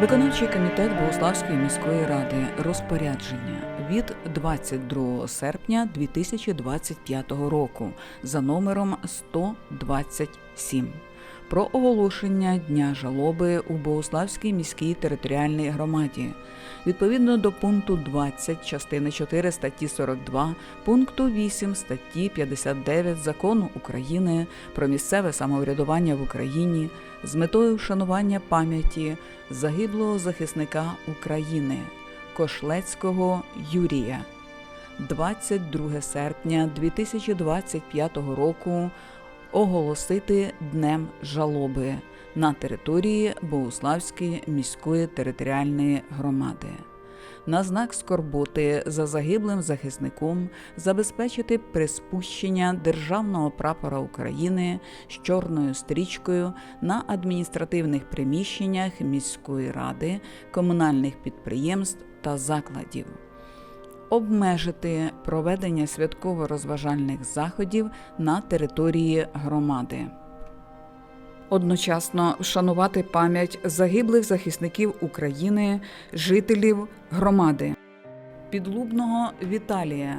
Виконавчий комітет Богославської міської ради. Розпорядження. Від 22 серпня 2025 року. За номером 127 про оголошення дня жалоби у Богославській міській територіальній громаді відповідно до пункту 20 частини 4 статті 42, пункту 8 статті 59 закону України про місцеве самоврядування в Україні з метою вшанування пам'яті загиблого захисника України Кошлецького Юрія. 22 серпня 2025 року оголосити Днем жалоби на території Богуславської міської територіальної громади. На знак скорботи за загиблим захисником забезпечити приспущення державного прапора України з чорною стрічкою на адміністративних приміщеннях міської ради, комунальних підприємств та закладів обмежити проведення святково-розважальних заходів на території громади. Одночасно вшанувати пам'ять загиблих захисників України, жителів громади Підлубного Віталія,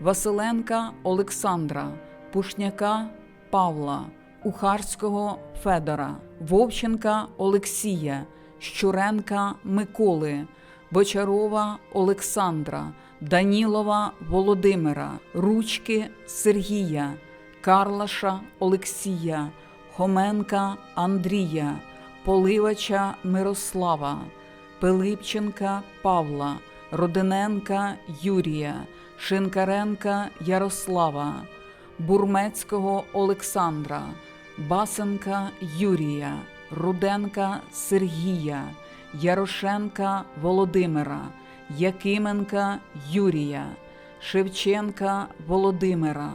Василенка Олександра, Пушняка Павла, Ухарського Федора, Вовченка Олексія, Щуренка Миколи, Бочарова Олександра, Данілова Володимира, Ручки Сергія, Карлаша Олексія, Хоменка Андрія, Поливача Мирослава, Пилипченка Павла, Родиненка Юрія, Шинкаренка Ярослава, Бурмецького Олександра, Басенка Юрія, Руденка Сергія, Ярошенка Володимира, Якименка Юрія, Шевченка Володимира,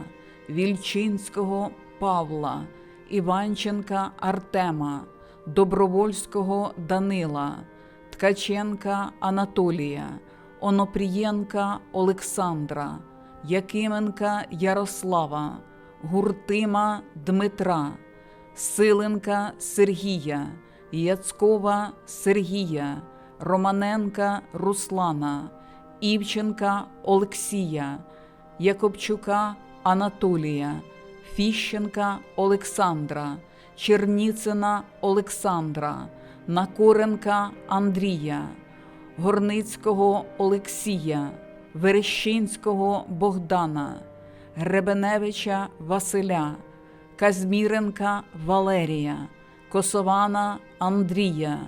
Вільчинського Павла, Іванченка Артема, Добровольського Данила, Ткаченка Анатолія, Онопрієнка Олександра, Якименка Ярослава, Гуртима Дмитра, Силенка Сергія, Яцкова Сергія, Романенка Руслана, Івченка Олексія, Якобчука Анатолія, Фіщенка Олександра, Черніцина Олександра, Накоренка Андрія, Горницького Олексія, Верещинського Богдана, Гребеневича Василя, Казміренка Валерія, Косована Андрія,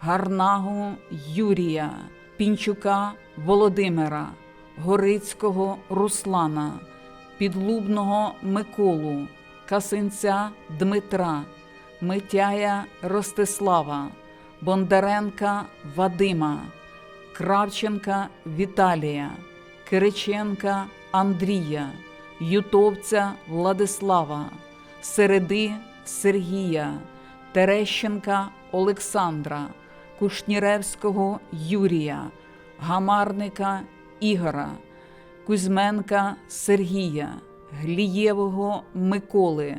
Гарнагу Юрія, Пінчука Володимира, Горицького Руслана, Підлубного Миколу, Касинця Дмитра, Митяя Ростислава, Бондаренка Вадима, Кравченка Віталія, Кириченка Андрія, Ютовця Владислава, Середи Сергія, Терещенка Олександра, Кушніревського Юрія, Гамарника Ігора, Кузьменка Сергія, Глієвого Миколи,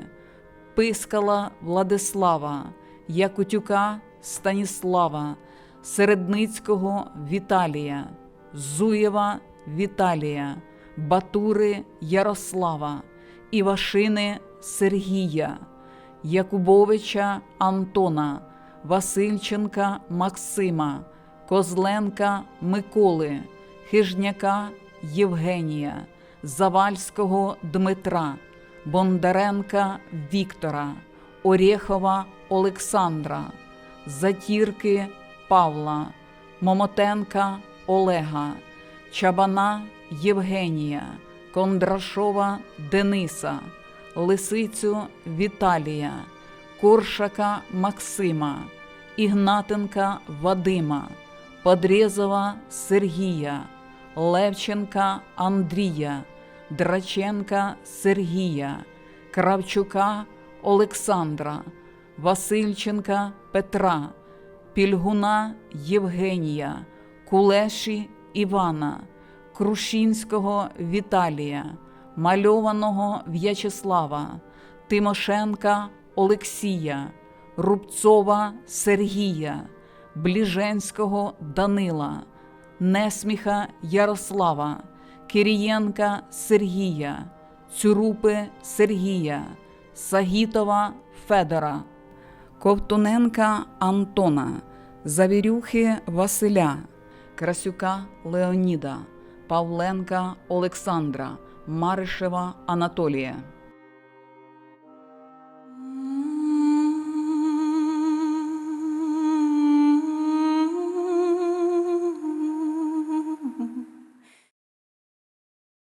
Пискала Владислава, Якутюка Станіслава, Середницького Віталія, Зуєва Віталія, Батури Ярослава, Івашини Сергія, Якубовича Антона, Васильченка Максима, Козленка Миколи, Хижняка Євгенія, Завальського Дмитра, Бондаренка Віктора, Орєхова Олександра, Затірки Павла, Момотенка Олега, Чабана Євгенія, Кондрашова Дениса, Лисицю Віталія, Коршака Максима, Ігнатенка Вадима, Подрєзова Сергія, Левченка Андрія, Драченка Сергія, Кравчука Олександра, Васильченка Петра, Пільгуна Євгенія, Кулеші Івана, Крушінського Віталія, Мальованого В'ячеслава, Тимошенка Олексія, Рубцова Сергія, Бліженського Данила, Несміха Ярослава, Кирієнка Сергія, Цюрупи Сергія, Сагітова Федора, Ковтуненка Антона, Завірюхи Василя, Красюка Леоніда, Павленка Олександра, Маришева Анатолія.